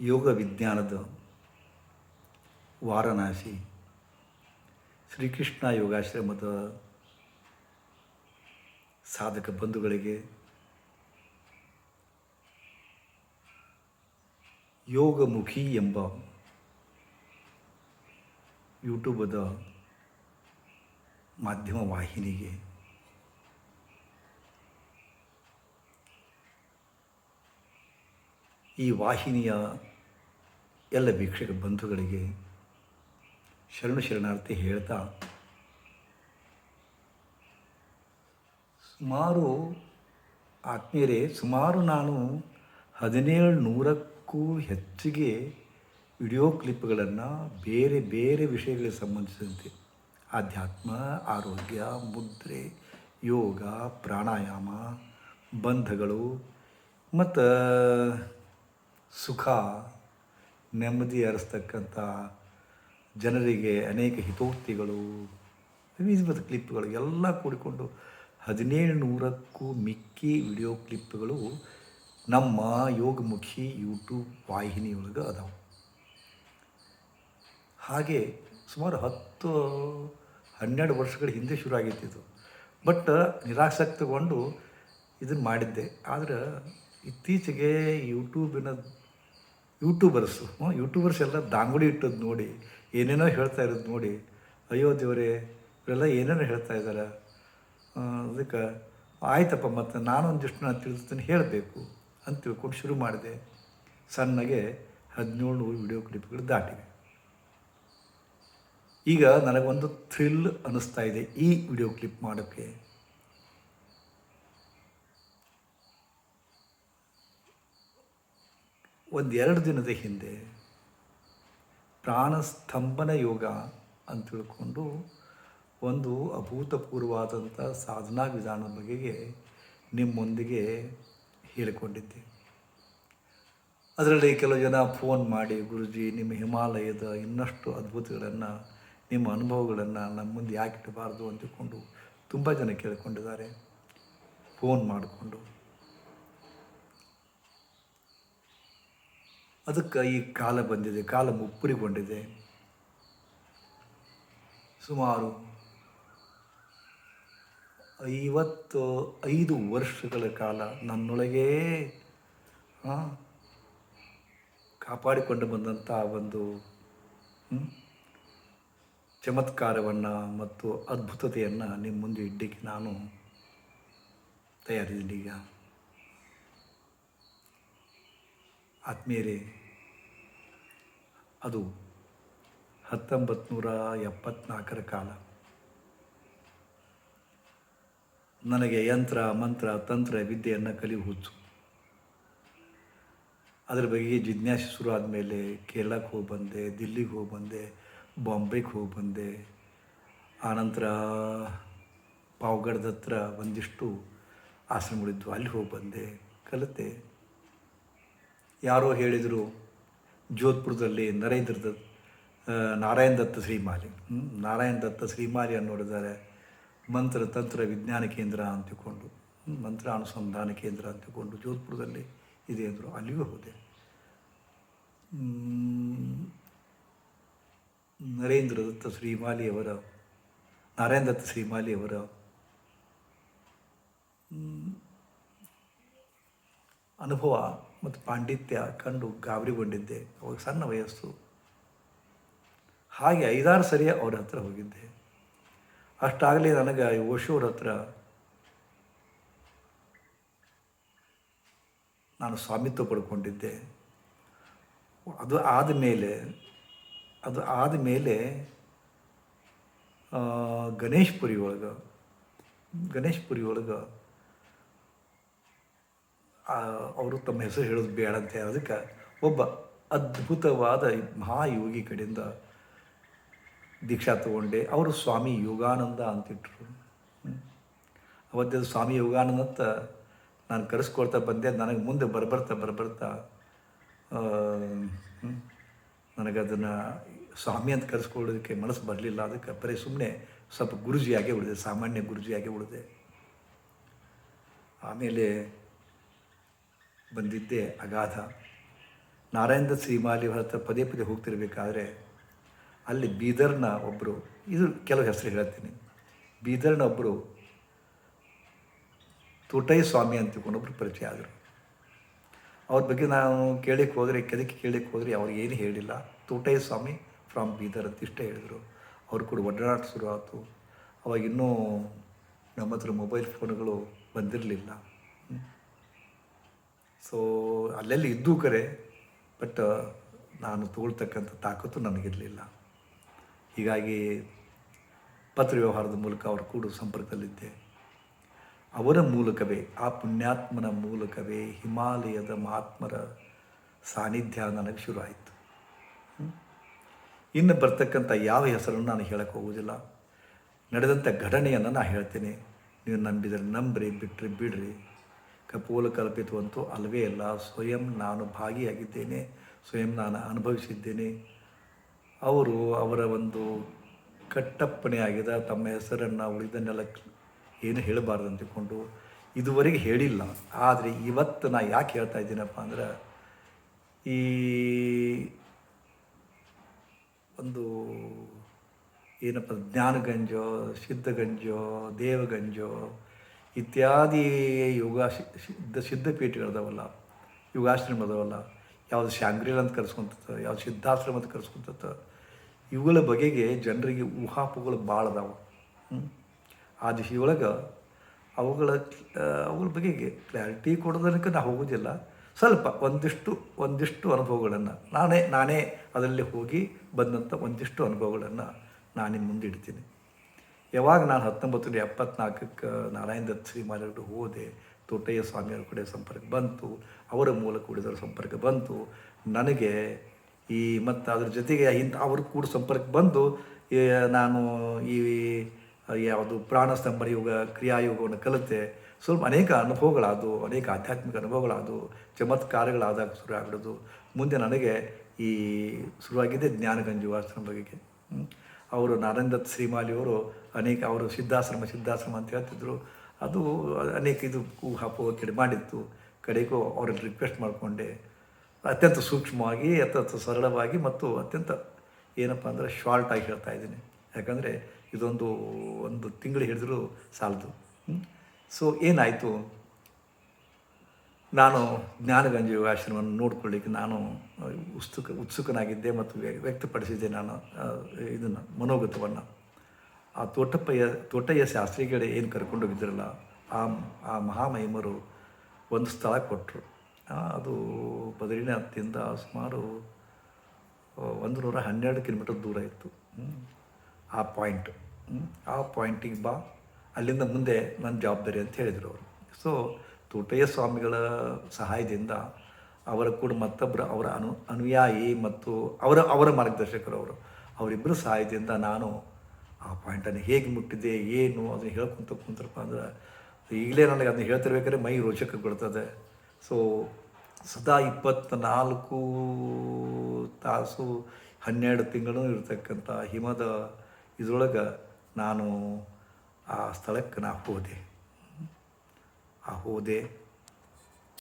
ಯೋಗ ವಿಜ್ಞಾನದ ವಾರಣಾಸಿ ಶ್ರೀಕೃಷ್ಣ ಯೋಗಾಶ್ರಮದ ಸಾಧಕ ಬಂಧುಗಳಿಗೆ ಯೋಗಮುಖಿ ಎಂಬ ಯೂಟ್ಯೂಬದ ಮಾಧ್ಯಮ ವಾಹಿನಿಗೆ ಈ ವಾಹಿನಿಯ ಎಲ್ಲ ವೀಕ್ಷಕ ಬಂಧುಗಳಿಗೆ ಶರಣ ಶರಣಾರ್ಥಿ ಹೇಳ್ತಾ, ಸುಮಾರು ಆತ್ಮೀಯರೇ, ಸುಮಾರು ನಾನು ಹದಿನೇಳು ನೂರಕ್ಕೂ ಹೆಚ್ಚಿಗೆ ವಿಡಿಯೋ ಕ್ಲಿಪ್ಗಳನ್ನು ಬೇರೆ ಬೇರೆ ವಿಷಯಗಳಿಗೆ ಸಂಬಂಧಿಸಿದಂತೆ, ಆಧ್ಯಾತ್ಮ, ಆರೋಗ್ಯ, ಮುದ್ರೆ, ಯೋಗ, ಪ್ರಾಣಾಯಾಮ, ಬಂಧಗಳು, ಮತ್ತು ಸುಖ ನೆಮ್ಮದಿ ಹರಿಸ್ತಕ್ಕಂಥ ಜನರಿಗೆ ಅನೇಕ ಹಿತೋಕ್ತಿಗಳು, ವಿವಿಧ ಕ್ಲಿಪ್ಗಳು ಎಲ್ಲ ಕೂಡಿಕೊಂಡು ಹದಿನೇಳು ನೂರಕ್ಕೂ ಮಿಕ್ಕಿ ವಿಡಿಯೋ ಕ್ಲಿಪ್ಗಳು ನಮ್ಮ ಯೋಗಮುಖಿ ಯೂಟ್ಯೂಬ್ ವಾಹಿನಿಯೊಳಗೆ ಅದಾವೆ. ಹಾಗೆ ಸುಮಾರು ಹತ್ತು, ಹನ್ನೆರಡು ವರ್ಷಗಳ ಹಿಂದೆ ಶುರು ಆಗಿತ್ತಿದ್ದು ಬಟ್ ನಿರಾಸಕ್ತಗೊಂಡು ಇದನ್ನು ಮಾಡಿದ್ದೆ. ಆದರೆ ಇತ್ತೀಚೆಗೆ ಯೂಟ್ಯೂಬಿನ ಯೂಟ್ಯೂಬರ್ಸು ಯೂಟ್ಯೂಬರ್ಸ್ ಎಲ್ಲ ದಾಂಗುಡಿ ಇಟ್ಟದ್ದು ನೋಡಿ, ಏನೇನೋ ಹೇಳ್ತಾ ಇರೋದು ನೋಡಿ, ಅಯ್ಯೋ ದೇವರೇ, ಇವರೆಲ್ಲ ಏನೇನೋ ಹೇಳ್ತಾ ಇದ್ದಾರೆ ಅದಕ್ಕೆ, ಆಯ್ತಪ್ಪ, ಮತ್ತು ನಾನು ಒಂದಿಷ್ಟು ನಾನು ತಿಳಿಸ್ತೀನಿ, ಹೇಳಬೇಕು, ಅಂತ ತಿಳ್ಕೊಂಡು ಶುರು ಮಾಡಿದೆ. ಸಣ್ಣಗೆ ಹದಿನೇಳು ನೂರು ವಿಡಿಯೋ ಕ್ಲಿಪ್ಗಳು ದಾಟಿವೆ ಈಗ ನನಗೊಂದು ಥ್ರಿಲ್ ಅನ್ನಿಸ್ತಾ ಇದೆ ಈ ವಿಡಿಯೋ ಕ್ಲಿಪ್ ಮಾಡೋಕ್ಕೆ. ಒಂದು ಎರಡು ದಿನದ ಹಿಂದೆ ಪ್ರಾಣಸ್ತಂಭನ ಯೋಗ ಅಂತ ತಿಳ್ಕೊಂಡು ಒಂದು ಅಭೂತಪೂರ್ವವಾದಂಥ ಸಾಧನಾ ವಿಧಾನದ ಬಗೆಗೆ ನಿಮ್ಮೊಂದಿಗೆ ಹೇಳಿಕೊಂಡಿದ್ದೆ. ಅದರಲ್ಲಿ ಕೆಲವು ಜನ ಫೋನ್ ಮಾಡಿ, ಗುರುಜಿ, ನಿಮ್ಮ ಹಿಮಾಲಯದ ಇನ್ನಷ್ಟು ಅದ್ಭುತಗಳನ್ನು, ನಿಮ್ಮ ಅನುಭವಗಳನ್ನು ನಮ್ಮ ಮುಂದೆ ಯಾಕೆ ಇಡಬಾರ್ದು? ಅಂತ ತಿಳ್ಕೊಂಡು ತುಂಬ ಜನ ಕೇಳಿಕೊಂಡಿದ್ದಾರೆ. ಫೋನ್ ಮಾಡಿಕೊಂಡು. ಅದಕ್ಕೆ ಈ ಕಾಲ ಬಂದಿದೆ, ಕಾಲ ಮುಪ್ಪರಿಗೊಂಡಿದೆ. ಸುಮಾರು ಐವತ್ತು ಐದು ವರ್ಷಗಳ ಕಾಲ ನನ್ನೊಳಗೇ ಕಾಪಾಡಿಕೊಂಡು ಬಂದಂಥ ಒಂದು ಚಮತ್ಕಾರವನ್ನು ಮತ್ತು ಅದ್ಭುತತೆಯನ್ನು ನಿಮ್ಮ ಮುಂದೆ ಇಡ್ಲಿಕ್ಕೆ ನಾನು ತಯಾರಿದ್ದೀನಿ ಈಗ. ಆತ್ಮೀಯರೇ, ಅದು ಹತ್ತೊಂಬತ್ತು ನೂರ ಎಪ್ಪತ್ನಾಲ್ಕರ ಕಾಲ. ನನಗೆ ಯಂತ್ರ, ಮಂತ್ರ, ತಂತ್ರ, ವಿದ್ಯೆಯನ್ನು ಕಲಿ ಹುಚ್ಚು ಅದರ ಬಗ್ಗೆ ಜಿಜ್ಞಾಸೆ ಶುರು ಆದಮೇಲೆ ಕೇರಳಕ್ಕೆ ಹೋಗಿ ಬಂದೆ ದಿಲ್ಲಿಗೆ ಹೋಗಿ ಬಂದೆ ಬಾಂಬೆಗೆ ಹೋಗಿ ಬಂದೆ ಆನಂತರ ಪಾವಗಡದ ಹತ್ರ ಒಂದಿಷ್ಟು ಆಸನಗಳಿದ್ದು ಅಲ್ಲಿ ಹೋಗಿ ಬಂದೆ ಕಲಿತೆ. ಯಾರೋ ಹೇಳಿದರು ಜೋಧ್ಪುರದಲ್ಲಿ ನರೇಂದ್ರ ದತ್ ನಾರಾಯಣ ದತ್ತ ಶ್ರೀಮಾಲಿ. ನಾರಾಯಣ ದತ್ತ ಶ್ರೀಮಾಲಿ ಅನ್ನೋರಿದ್ದಾರೆ ಮಂತ್ರ ತಂತ್ರ ವಿಜ್ಞಾನ ಕೇಂದ್ರ ಅಂತಿಕೊಂಡು ಮಂತ್ರ ಅನುಸಂಧಾನ ಕೇಂದ್ರ ಅಂತಿಕೊಂಡು ಜೋಧ್ಪುರದಲ್ಲಿ ಇದೆ ಅಂದರು. ಅಲ್ಲಿಗೂ ಹೋದೆ. ನರೇಂದ್ರ ದತ್ತ ಶ್ರೀಮಾಲಿಯವರ ನಾರಾಯಣ ದತ್ತ ಶ್ರೀಮಾಲಿಯವರ ಅನುಭವ ಮತ್ತು ಪಾಂಡಿತ್ಯ ಕಂಡು ಗಾಬರಿಗೊಂಡಿದ್ದೆ. ಅವಾಗ ಸಣ್ಣ ವಯಸ್ಸು. ಹಾಗೆ ಐದಾರು ಸರಿ ಅವ್ರ ಹತ್ರ ಹೋಗಿದ್ದೆ. ಅಷ್ಟಾಗಲಿ ನನಗೆ ಓಶೋರ ಹತ್ರ ನಾನು ಸ್ವಾಮಿತ್ವ ಪಡ್ಕೊಂಡಿದ್ದೆ. ಅದು ಆದಮೇಲೆ ಅದು ಆದಮೇಲೆ ಗಣೇಶ್ ಪುರಿ ಒಳಗೆ ಒಳಗೆ ಅವರು ತಮ್ಮ ಹೆಸರು ಹೇಳೋದು ಬೇಡ ಅಂತ ಹೇಳೋದಕ್ಕೆ ಒಬ್ಬ ಅದ್ಭುತವಾದ ಮಹಾಯೋಗಿ ಕಡೆಯಿಂದ ದೀಕ್ಷಾ ತಗೊಂಡೆ. ಅವರು ಸ್ವಾಮಿ ಯೋಗಾನಂದ ಅಂತಿಟ್ರು. ಅವತ್ತು ಸ್ವಾಮಿ ಯೋಗಾನಂದ ಅಂತ ನಾನು ಕರೆಸ್ಕೊಳ್ತಾ ಬಂದೆ, ನನಗೆ ಮುಂದೆ ಬರಬರ್ತಾ ಬರ್ಬರ್ತಾ ನನಗದನ್ನು ಸ್ವಾಮಿ ಅಂತ ಕರೆಸ್ಕೊಳ್ಳೋದಕ್ಕೆ ಮನಸ್ಸು ಬರಲಿಲ್ಲ. ಅದಕ್ಕೆ ಬರೀ ಸುಮ್ಮನೆ ಸ್ವಲ್ಪ ಗುರುಜಿಯಾಗೆ ಉಳಿದೆ, ಸಾಮಾನ್ಯ ಗುರುಜಿಯಾಗೆ ಉಳಿದೆ. ಆಮೇಲೆ ಬಂದಿದ್ದೆ ಅಗಾಧ. ನಾರಾಯಣ ಶ್ರೀಮಾಲಿ ಹತ್ರ ಪದೇ ಪದೇ ಹೋಗ್ತಿರ್ಬೇಕಾದ್ರೆ ಅಲ್ಲಿ ಬೀದರ್ನ ಒಬ್ಬರು ಇದು ಕೆಲವು ಹೆಸರು ಹೇಳ್ತೀನಿ. ಬೀದರ್ನ ಒಬ್ಬರು ತೋಟೈ ಸ್ವಾಮಿ ಅಂತ ಒಬ್ಬರು ಪರಿಚಯ ಆದರು. ಅವ್ರ ಬಗ್ಗೆ ನಾನು ಕೇಳಕ್ಕೆ ಹೋದರೆ ಕೆದಕ್ಕೆ ಕೇಳಕ್ಕೆ ಹೋದರೆ ಅವ್ರು ಏನು ಹೇಳಿಲ್ಲ. ತೋಟೈ ಸ್ವಾಮಿ ಫ್ರಮ್ ಬೀದರ್ ಅಂತ ಇಷ್ಟೇ ಹೇಳಿದರು. ಅವ್ರು ಕೂಡ ಒಡನಾಟ ಶುರು ಅವಾಗಿನ್ನೂ ನಮ್ಮ ಹತ್ರ ಮೊಬೈಲ್ ಫೋನ್ಗಳು ಬಂದಿರಲಿಲ್ಲ. ಸೊ ಅಲ್ಲೆಲ್ಲಿ ಇದ್ದೂ ಕರೆ ಬಟ್ ನಾನು ತಗೊಳ್ತಕ್ಕಂಥ ತಾಕತ್ತು ನನಗಿರಲಿಲ್ಲ. ಹೀಗಾಗಿ ಪತ್ರ ವ್ಯವಹಾರದ ಮೂಲಕ ಅವರು ಕೂಡ ಸಂಪರ್ಕದಲ್ಲಿದ್ದೆ. ಅವರ ಮೂಲಕವೇ, ಆ ಪುಣ್ಯಾತ್ಮನ ಮೂಲಕವೇ ಹಿಮಾಲಯದ ಮಹಾತ್ಮರ ಸಾನ್ನಿಧ್ಯ ನನಗೆ ಶುರು ಆಯಿತು ಇನ್ನು ಬರ್ತಕ್ಕಂಥ ಯಾವ ಹೆಸರನ್ನು ನಾನು ಹೇಳಕ್ಕೆ ಹೋಗೋದಿಲ್ಲ ನಡೆದಂಥ ಘಟನೆಯನ್ನು ನಾನು ಹೇಳ್ತೇನೆ. ನೀವು ನಂಬಿದರೆ ನಂಬ್ರಿ, ಬಿಟ್ಟರೆ ಬಿಡ್ರಿ. ಕಪೋಲ ಕಲ್ಪಿತವಂತೂ ಅಲ್ಲವೇ ಇಲ್ಲ ಸ್ವಯಂ ನಾನು ಭಾಗಿಯಾಗಿದ್ದೇನೆ, ಸ್ವಯಂ ನಾನು ಅನುಭವಿಸಿದ್ದೇನೆ. ಅವರು ಅವರ ಒಂದು ಕಟ್ಟಪ್ಪಣೆ ಆಗಿದ ತಮ್ಮ ಹೆಸರನ್ನು ಉಳಿದನ್ನೆಲ್ಲ ಏನು ಹೇಳಬಾರ್ದು ಅಂತಕೊಂಡು ಇದುವರೆಗೆ ಹೇಳಿಲ್ಲ. ಆದರೆ ಇವತ್ತು ನಾ ಯಾಕೆ ಹೇಳ್ತಾ ಇದ್ದೀನಪ್ಪ ಅಂದ್ರೆ, ಈ ಒಂದು ಏನಪ್ಪ, ಜ್ಞಾನಗಂಜೋ, ಸಿದ್ಧಗಂಜೋ, ದೇವಗಂಜೋ ಇತ್ಯಾದಿ ಯೋಗ ಸಿದ್ಧ ಸಿದ್ಧಪೀಠಗಳದವಲ್ಲ ಯೋಗಾಶ್ರಮ ಅದಾವಲ್ಲ ಯಾವುದು ಶಾಂಗ್ರಿಲ್ ಅಂತ ಕರೆಸ್ಕೊಂತದ, ಯಾವ್ದು ಸಿದ್ಧಾಶ್ರಮ ಅಂತ ಕರೆಸ್ಕೊಂತದ, ಇವುಗಳ ಬಗೆಗೆ ಜನರಿಗೆ ಊಹಾಪುಗಳು ಭಾಳ ಅದಾವೆ. ಆ ದಿಶೆಯೊಳಗೆ ಅವುಗಳ ಅವುಗಳ ಬಗೆಗೆ ಕ್ಲಾರಿಟಿ ಕೊಡೋದಕ್ಕೆ ನಾವು ಹೋಗೋದಿಲ್ಲ. ಸ್ವಲ್ಪ ಒಂದಿಷ್ಟು ಒಂದಿಷ್ಟು ಅನುಭವಗಳನ್ನು ನಾನೇ ನಾನೇ ಅದರಲ್ಲಿ ಹೋಗಿ ಬಂದಂಥ ಒಂದಿಷ್ಟು ಅನುಭವಗಳನ್ನು ನಾನು ನಿಮ್ಮ ಮುಂದೆ ಇಡ್ತೀನಿ ಯಾವಾಗ ನಾನು ಹತ್ತೊಂಬತ್ತು ಎಪ್ಪತ್ನಾಲ್ಕಕ್ಕೆ ನಾರಾಯಣ ದತ್ ಶ್ರೀಮಾಲಿಯವರು ಹೋದೆ, ತೋಟಯ್ಯ ಸ್ವಾಮಿಯವ್ರ ಕಡೆ ಸಂಪರ್ಕ ಬಂತು, ಅವರ ಮೂಲಕ ಉಳಿದವರ ಸಂಪರ್ಕ ಬಂತು. ನನಗೆ ಈ ಮತ್ತು ಅದ್ರ ಜೊತೆಗೆ ಇಂಥ ಅವ್ರ ಕೂಡ ಸಂಪರ್ಕ ಬಂದು ನಾನು ಈ, ಯಾವುದು ಪ್ರಾಣ ಸ್ತಂಭನ ಯೋಗ ಕ್ರಿಯಾಯೋಗವನ್ನು ಕಲಿತೆ. ಸ್ವಲ್ಪ ಅನೇಕ ಅನುಭವಗಳಾದವು, ಅನೇಕ ಆಧ್ಯಾತ್ಮಿಕ ಅನುಭವಗಳಾದವು, ಚಮತ್ಕಾರಗಳಾದಾಗ ಶುರು ಆಗಿಡೋದು ಮುಂದೆ ನನಗೆ ಈ ಶುರುವಾಗಿದ್ದೆ ಜ್ಞಾನಗಂಜು ಆಶ್ರಮ ಬಗೆಗೆ. ಅವರು ನಾರಾಯಣ ದತ್ ಶ್ರೀಮಾಲಿಯವರು ಅನೇಕ ಅವರು ಸಿದ್ಧಾಶ್ರಮ ಸಿದ್ಧಾಶ್ರಮ ಅಂತ ಹೇಳ್ತಿದ್ರು. ಅದು ಅನೇಕ ಇದು ಊಹಾಪೋಹ ಕಡೆ ಮಾಡಿತ್ತು. ಕಡೆಗೂ ಅವ್ರಲ್ಲಿ ರಿಕ್ವೆಸ್ಟ್ ಮಾಡಿಕೊಂಡೆ. ಅತ್ಯಂತ ಸೂಕ್ಷ್ಮವಾಗಿ, ಅತ್ಯಂತ ಸರಳವಾಗಿ ಮತ್ತು ಅತ್ಯಂತ ಏನಪ್ಪ ಅಂದರೆ ಆಗಿ ಹೇಳ್ತಾ ಇದ್ದೀನಿ. ಯಾಕಂದರೆ ಇದೊಂದು ಒಂದು ತಿಂಗಳು ಹಿಡಿದ್ರು ಸಾಲದು. ಸೊ ಏನಾಯಿತು? ನಾನು ಜ್ಞಾನಗಂಜ ಯೋಗಾಶ್ರಮವನ್ನು ನೋಡ್ಕೊಳ್ಳಿಕ್ಕೆ ನಾನು ಉತ್ಸುಕ, ಉತ್ಸುಕನಾಗಿದ್ದೆ ಮತ್ತು ವ್ಯ- ವ್ಯಕ್ತಪಡಿಸಿದ್ದೆ ನಾನು ಇದನ್ನು, ಮನೋಗತವನ್ನು. ಆ ತೋಟಪ್ಪಯ್ಯ, ತೋಟಯ್ಯ ಶಾಸ್ತ್ರಿಗಳೇ ಏನು ಕರ್ಕೊಂಡೋಗಿದ್ರಲ್ಲ ಆ ಆ ಮಹಾಮಹಿಮರು ಒಂದು ಸ್ಥಳ ಕೊಟ್ಟರು. ಅದು ಬದ್ರಿನಾಥ್ದಿಂದ ಸುಮಾರು ಒಂದು ನೂರ ಹನ್ನೆರಡು ಕಿಲೋಮೀಟರ್ ದೂರ ಇತ್ತು. ಆ ಪಾಯಿಂಟ್. ಆ ಪಾಯಿಂಟಿಗೆ ಬಾ. ಅಲ್ಲಿಂದ ಮುಂದೆ ನನ್ನ ಜವಾಬ್ದಾರಿ ಅಂತ ಹೇಳಿದರು ಅವರು. ಸೊ ತೋಟಯ್ಯ ಸ್ವಾಮಿಗಳ ಸಹಾಯದಿಂದ ಅವರ ಕೂಡ ಮತ್ತೊಬ್ಬರು ಅವರ ಅನು, ಅನುಯಾಯಿ ಮತ್ತು ಅವರ ಅವರ ಮಾರ್ಗದರ್ಶಕರು ಅವರು. ಅವರಿಬ್ಬರ ಸಹಾಯದಿಂದ ನಾನು ಆ ಪಾಯಿಂಟನ್ನು ಹೇಗೆ ಮುಟ್ಟಿದೆ, ಏನು ಅದನ್ನು ಹೇಳ್ಕೊಂತ ಕುಂತರಪ್ಪ ಅಂದ್ರೆ, ಈಗಲೇ ನನಗೆ ಅದನ್ನ ಹೇಳ್ತಿರ್ಬೇಕಾದ್ರೆ ಮೈ ರೋಚಕಗೊಳ್ತದೆ. ಸೊ ಸದಾ ಇಪ್ಪತ್ತ್ನಾಲ್ಕು ತಾಸು ಹನ್ನೆರಡು ತಿಂಗಳು ಇರತಕ್ಕಂಥ ಹಿಮದ ಇದರೊಳಗೆ ನಾನು ಆ ಸ್ಥಳಕ್ಕೆ ನಾ ಹೋದೆ. ಆ ಹೋದೆ